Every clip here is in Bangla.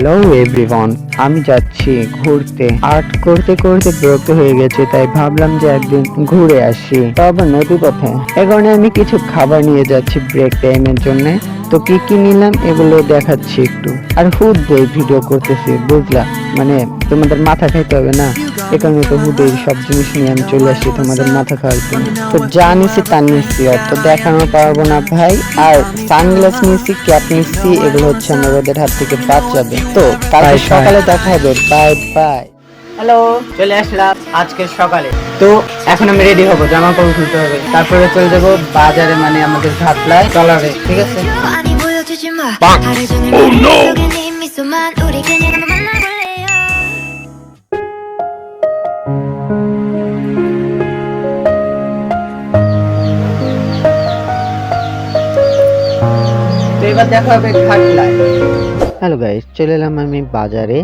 হ্যালো এভরিওয়ান আমি যাচ্ছি ঘুরতে। আর্ট করতে করতে বিরক্ত হয়ে গেছে, তাই ভাবলাম যে একদিন ঘুরে আসি। তবে নদী পথে এ কারণে আমি কিছু খাবার নিয়ে যাচ্ছি ব্রেক টাইমের জন্য। তো কি কি নিলাম এগুলো দেখাচ্ছি একটু। আর হুদ দিয়ে ভিডিও করতেছি, বুঝলা? মানে তোমাদের মাথা খাইতে হবে না? এখানে তো হুদের সব জিনিস নিয়ে আমি চলে আসি তোমাদের মাথা খাওয়ার জন্য। তো যা নিছি তা নিচ্ছি তো দেখানো পারব না ভাই। আর সানগ্লাস নিয়েছি ক্যাপ নিচ্ছি এগুলো হচ্ছে আমার ওদের হাত থেকে বাঁচাবে। তো কালকে সকালে দেখা হবে। Bye bye. হ্যালো চলে আসলাম আজকে সকালে। তো এখন আমি রেডি হব জামা কাপড় খুলতে হবে। তারপরে চলে যাব বাজারে মানে আমাদের ঘাটলায় টলারে ঠিক আছে? Oh no! Oh, এবার দেখা হবে ঘাটলায়। হ্যালো গাইস চলে এলাম আমি বাজারে।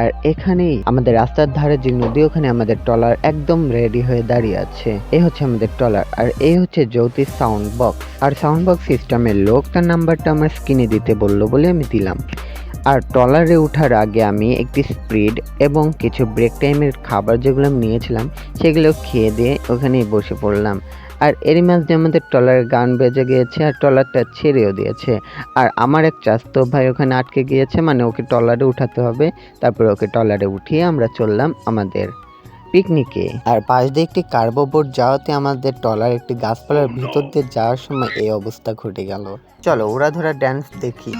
আর এখানেই আমাদের রাস্তার ধারে যে নদী, ওখানে আমাদের টলার একদম রেডি হয়ে দাঁড়িয়ে আছে। এ হচ্ছে আমাদের টলার আর এই হচ্ছে জ্যোতি সাউন্ড বক্স আর সাউন্ড বক্স সিস্টেমের লোক তার নাম্বারটা আমার স্ক্রিনে দিতে বলল বলে আমি দিলাম। আর ট্রলারে ওঠার আগে আমি একটি স্প্রিড এবং কিছু ব্রেক টাইমের খাবার যেগুলো আমি নিয়েছিলাম, সেগুলো খেয়ে দিয়ে ওখানেই বসে পড়লাম। আর এরই মাঝে আমাদের টলারের গান বেজে গিয়েছে আর ট্রলারটা ছেড়েও দিয়েছে। আর আমার এক চাস্তো ভাই ওখানে আটকে গিয়েছে মানে ওকে ট্রলারে উঠাতে হবে। তারপর ওকে ট্রলারে উঠিয়ে আমরা চললাম আমাদের পিকনিকে। আর পাশ দিয়ে একটি কার্বোবোর্ড যাওয়াতে আমাদের টলার একটি গাছপালার ভিতর দিয়ে যাওয়ার সময় এই অবস্থা ঘটে গেল। চলো ওরা ধরা ড্যান্স দেখি।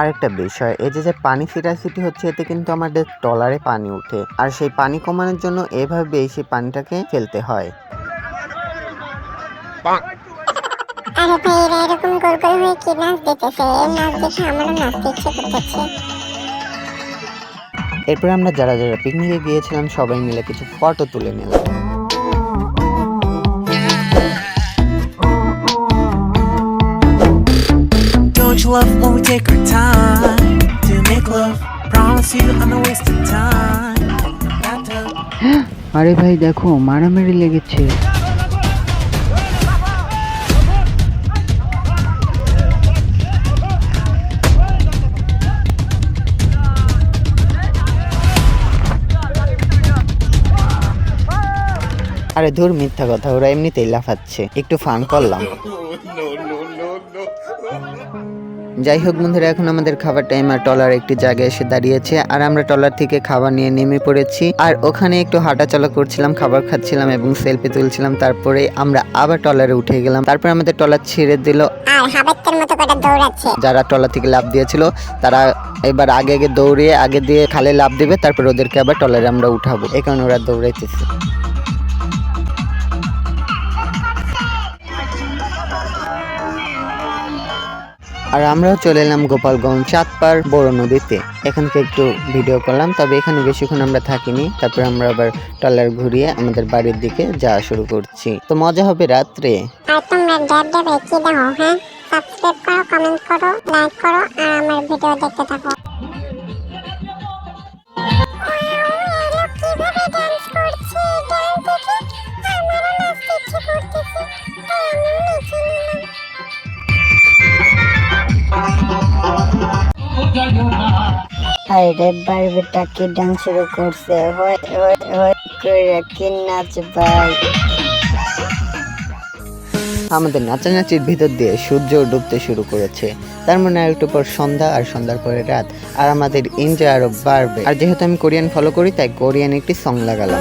আরেকটা বিষয়, এই যে যে পানি ছিটাছিটি হচ্ছে, এতে কিন্তু আমাদের টলারে পানি উঠে আর সেই পানি কমানোর জন্য এভাবে সেই পানিটাকে ফেলতে হয়। আরে ভাই এরকম গোল গোল হয়ে কি নাচ দিতেছে? এই নাচ দেখে আমারও নাচতে ইচ্ছে করতেছে এরপর আমরা যারা যারা পিকনিকে গিয়েছিলাম সবাই মিলে কিছু ফটো তুলে নিলাম। আরে ভাই দেখো মারামারি লেগেছে। আরে ধুর মিথ্যা কথা ওরা এমনিতেই লাফাচ্ছে। একটু ফান করলাম। যাই হোক বন্ধুরা এখন আমাদের খাবার টাইম আর টলার একটি জায়গায় এসে দাঁড়িয়েছে আর আমরা টলার থেকে খাবার নিয়ে নেমে পড়েছি। আর ওখানে একটু হাঁটাচলা করছিলাম খাবার খাচ্ছিলাম এবং সেলফি তুলছিলাম তারপরে আমরা আবার টলারে উঠে গেলাম। তারপর আমাদের টলার ছেড়ে দিল। যারা টলার থেকে লাভ দিয়েছিল তারা এবার আগে আগে দৌড়িয়ে আগে দিয়ে খালে লাভ দেবে তারপর ওদেরকে আবার টলারে আমরা উঠাবো। এই কারণে ওরা দৌড়াইতেছে। আর আমরাও চলে এলাম গোপালগঞ্জ, চাঁদপাড়, বড় নদীতে। এখানকে একটু ভিডিও করলাম, তবে এখানে বেশিক্ষণ আমরা থাকিনি। তারপর আমরা আবার টলার ঘুরিয়ে আমাদের বাড়ির দিকে যাওয়া শুরু করছি। তো মজা হবে রাত্রে। আর তোমরা দাও হ্যাঁ? সাবস্ক্রাইব করো কমেন্ট করো লাইক করো, আর আমার ভিডিও দেখতে থাকো। বারবিটা কি শুরু করছে। হয় হয় হয় কি নাচ ভাই আমাদের নাচানাচির ভিতর দিয়ে সূর্য ডুবতে শুরু করেছে। তার মানে আর একটু পর সন্ধ্যা আর সন্ধ্যার পরে রাত। আর আমাদের এনজয় আরও বাড়বে। আর যেহেতু আমি কোরিয়ান ফলো করি, তাই কোরিয়ান একটি সং লাগালাম।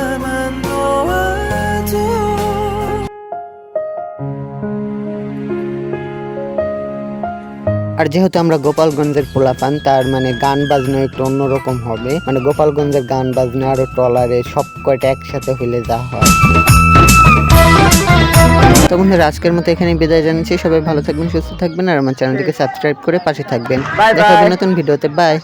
আর যেহেতু আমরা গোপালগঞ্জের পোলাপান তার মানে গান বাজনা একটু অন্যরকম হবে। মানে গোপালগঞ্জের গান বাজনা আর ট্রলারে সব কয়টা একসাথে হইলে যা হয়। তো বন্ধুরা আজকের মতো এখানে বিদায় জানাচ্ছি। সবাই ভালো থাকবেন সুস্থ থাকবেন আর আমার চ্যানেলটিকে সাবস্ক্রাইব করে পাশে থাকবেন। দেখা হবে নতুন ভিডিওতে। বাই